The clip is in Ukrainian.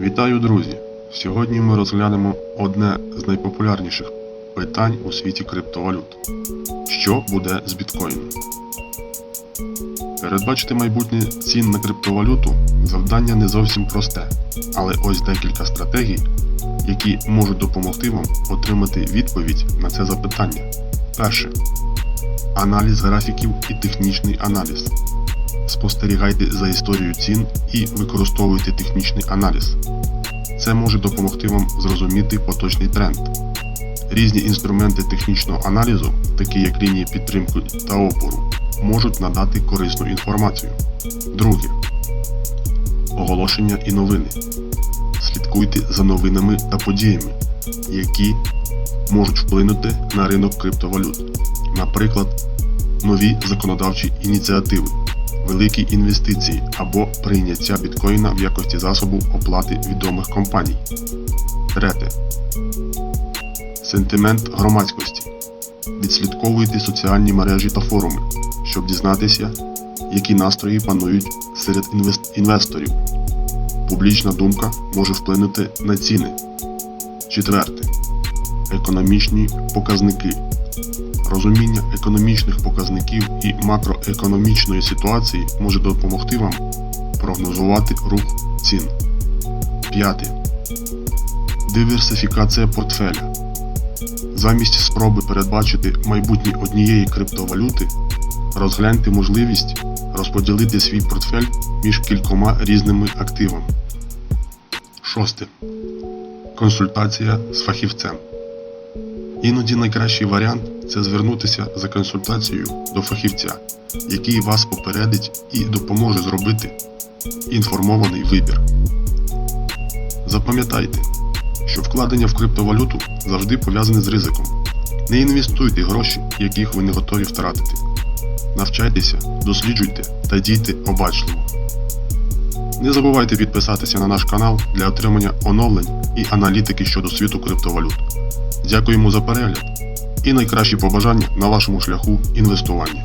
Вітаю, друзі! Сьогодні ми розглянемо одне з найпопулярніших питань у світі криптовалют. Що буде з біткоїном? Передбачити майбутнє цін на криптовалюту завдання не зовсім просте, але ось декілька стратегій, які можуть допомогти вам отримати відповідь на це запитання. Перше. Аналіз графіків і технічний аналіз. Спостерігайте за історією цін і використовуйте технічний аналіз. Це може допомогти вам зрозуміти поточний тренд. Різні інструменти технічного аналізу, такі як лінії підтримки та опору, можуть надати корисну інформацію. Друге. Оголошення і новини. Слідкуйте за новинами та подіями, які можуть вплинути на ринок криптовалют. Наприклад, нові законодавчі ініціативи, великі інвестиції або прийняття біткоїна в якості засобу оплати відомих компаній. Третє. Сентимент громадськості. Відслідковуйте соціальні мережі та форуми, щоб дізнатися, які настрої панують серед інвес- інвесторів. Публічна думка може вплинути на ціни. Четверте. Економічні показники. Розуміння економічних показників і макроекономічної ситуації може допомогти вам прогнозувати рух цін. П'яте. Диверсифікація портфеля. Замість спроби передбачити майбутнє однієї криптовалюти, розгляньте можливість розподілити свій портфель між кількома різними активами. Шосте. Консультація з фахівцем. Іноді найкращий варіант це звернутися за консультацією до фахівця, який вас попередить і допоможе зробити інформований вибір. Запам'ятайте, що вкладення в криптовалюту завжди пов'язане з ризиком. Не інвестуйте гроші, яких ви не готові втратити. Навчайтеся, досліджуйте та дійте обачливо. Не забувайте підписатися на наш канал для отримання оновлень і аналітики щодо світу криптовалют. Дякуємо за перегляд і найкращі побажання на вашому шляху інвестування.